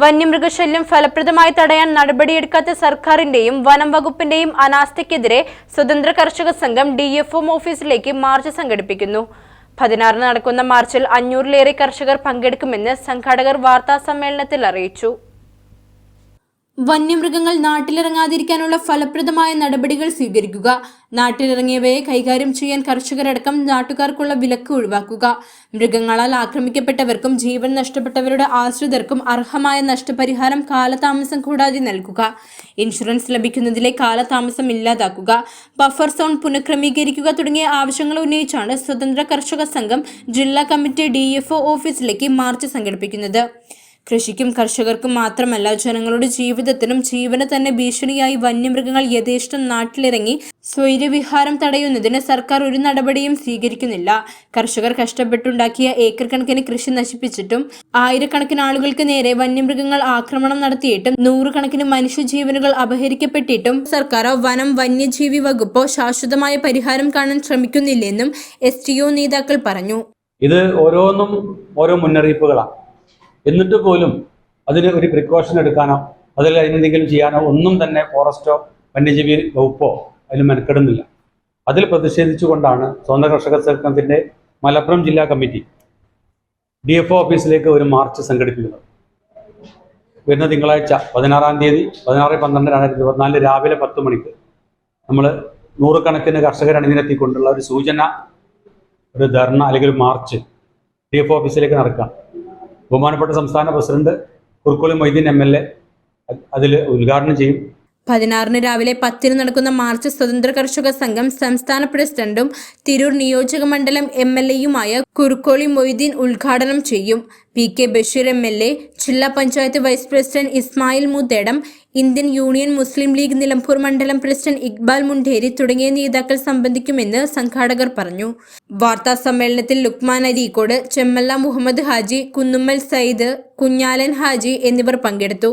വന്യമൃഗശല്യം ഫലപ്രദമായി തടയാൻ നടപടിയെടുക്കാത്ത സർക്കാരിന്റെയും വനം വകുപ്പിന്റെയും അനാസ്ഥയ്ക്കെതിരെ സ്വതന്ത്ര കർഷക സംഘം ഡി ഓഫീസിലേക്ക് മാർച്ച് സംഘടിപ്പിക്കുന്നു. പതിനാറിന് നടക്കുന്ന മാർച്ചിൽ അഞ്ഞൂറിലേറെ കർഷകർ പങ്കെടുക്കുമെന്ന് സംഘാടകർ വാർത്താ സമ്മേളനത്തിൽ അറിയിച്ചു. വന്യമൃഗങ്ങൾ നാട്ടിലിറങ്ങാതിരിക്കാനുള്ള ഫലപ്രദമായ നടപടികൾ സ്വീകരിക്കുക. നാട്ടിലിറങ്ങിയവയെ കൈകാര്യം ചെയ്യാൻ കർഷകരടക്കം നാട്ടുകാർക്കുള്ള വിലക്ക് ഒഴിവാക്കുക. മൃഗങ്ങളാൽ ആക്രമിക്കപ്പെട്ടവർക്കും ജീവൻ നഷ്ടപ്പെട്ടവരുടെ ആശ്രിതർക്കും അർഹമായ നഷ്ടപരിഹാരം കാലതാമസം കൂടാതെ നൽകുക. ഇൻഷുറൻസ് ലഭിക്കുന്നതിലെ കാലതാമസം ഇല്ലാതാക്കുക. ബഫർ സോൺ പുനഃക്രമീകരിക്കുക തുടങ്ങിയ ആവശ്യങ്ങൾ ഉന്നയിച്ചാണ് സ്വതന്ത്ര കർഷക സംഘം ജില്ലാ കമ്മിറ്റി ഡി ഓഫീസിലേക്ക് മാർച്ച് സംഘടിപ്പിക്കുന്നത്. കൃഷിക്കും കർഷകർക്കും മാത്രമല്ല ജനങ്ങളുടെ ജീവിതത്തിനും ജീവന് തന്നെ ഭീഷണിയായി വന്യമൃഗങ്ങൾ യഥേഷ്ടം നാട്ടിലിറങ്ങി സ്വൈര്യവിഹാരം തടയുന്നതിന് സർക്കാർ ഒരു നടപടിയും സ്വീകരിക്കുന്നില്ല. കർഷകർ കഷ്ടപ്പെട്ടുണ്ടാക്കിയ ഏക്കർ കണക്കിന് കൃഷി നശിപ്പിച്ചിട്ടും ആയിരക്കണക്കിന് ആളുകൾക്ക് നേരെ വന്യമൃഗങ്ങൾ ആക്രമണം നടത്തിയിട്ടും നൂറുകണക്കിന് മനുഷ്യജീവനുകൾ അപഹരിക്കപ്പെട്ടിട്ടും സർക്കാരോ വനം വന്യജീവി വകുപ്പോ ശാശ്വതമായ പരിഹാരം കാണാൻ ശ്രമിക്കുന്നില്ലെന്നും എസ് നേതാക്കൾ പറഞ്ഞു. ഇത് ഓരോന്നും ഓരോ മുന്നറിയിപ്പുകളാണ്. എന്നിട്ട് പോലും അതിന് ഒരു പ്രിക്കോഷൻ എടുക്കാനോ അതിൽ അതിനെന്തെങ്കിലും ചെയ്യാനോ ഒന്നും തന്നെ ഫോറസ്റ്റോ വന്യജീവി വകുപ്പോ അതിൽ മെനക്കെടുന്നില്ല. അതിൽ പ്രതിഷേധിച്ചുകൊണ്ടാണ് സ്വതന്ത്ര കർഷക സംഘത്തിന്റെ മലപ്പുറം ജില്ലാ കമ്മിറ്റി ഡി എഫ് ഓഫീസിലേക്ക് ഒരു മാർച്ച് സംഘടിപ്പിക്കുന്നത്. വരുന്ന തിങ്കളാഴ്ച പതിനാറാം തീയതി പതിനാറ് പന്ത്രണ്ട് രണ്ടായിരത്തി ഇരുപത്തിനാല് രാവിലെ പത്ത് മണിക്ക് നമ്മൾ നൂറുകണക്കിന് കർഷകർ അണിനിരത്തിക്കൊണ്ടുള്ള ഒരു സൂചന ഒരു ധർണ അല്ലെങ്കിൽ ഒരു മാർച്ച് ഡി എഫ് ഓഫീസിലേക്ക് നടക്കാം ബഹുമാനപ്പെട്ട സംസ്ഥാന president Kurukkoli Moideen M L A അതിൽ ഉദ്ഘാടനം ചെയ്യും. പതിനാറിന് രാവിലെ പത്തിന് നടക്കുന്ന മാർച്ച് സ്വതന്ത്ര കർഷക സംഘം സംസ്ഥാന പ്രസിഡന്റും തിരൂർ നിയോജക മണ്ഡലം എം എൽ എയുമായ കുറുക്കോളി മൊയ്തീൻ ഉദ്ഘാടനം ചെയ്യും. P K Basheer M L A ജില്ലാ panchayat vice president Ismail Muthedam Indian Union Muslim League Nilambur മണ്ഡലം പ്രസിഡന്റ് ഇക്ബാൽ മുണ്ടേരി തുടങ്ങിയ നേതാക്കൾ സംബന്ധിക്കുമെന്ന് സംഘാടകർ പറഞ്ഞു. വാർത്താ സമ്മേളനത്തിൽ ലുക്മാൻ അരീക്കോട് ചെമ്മല്ല മുഹമ്മദ് ഹാജി കുന്നുമ്മൽ സയ്യിദ് കുഞ്ഞാലൻ ഹാജി എന്നിവർ പങ്കെടുത്തു.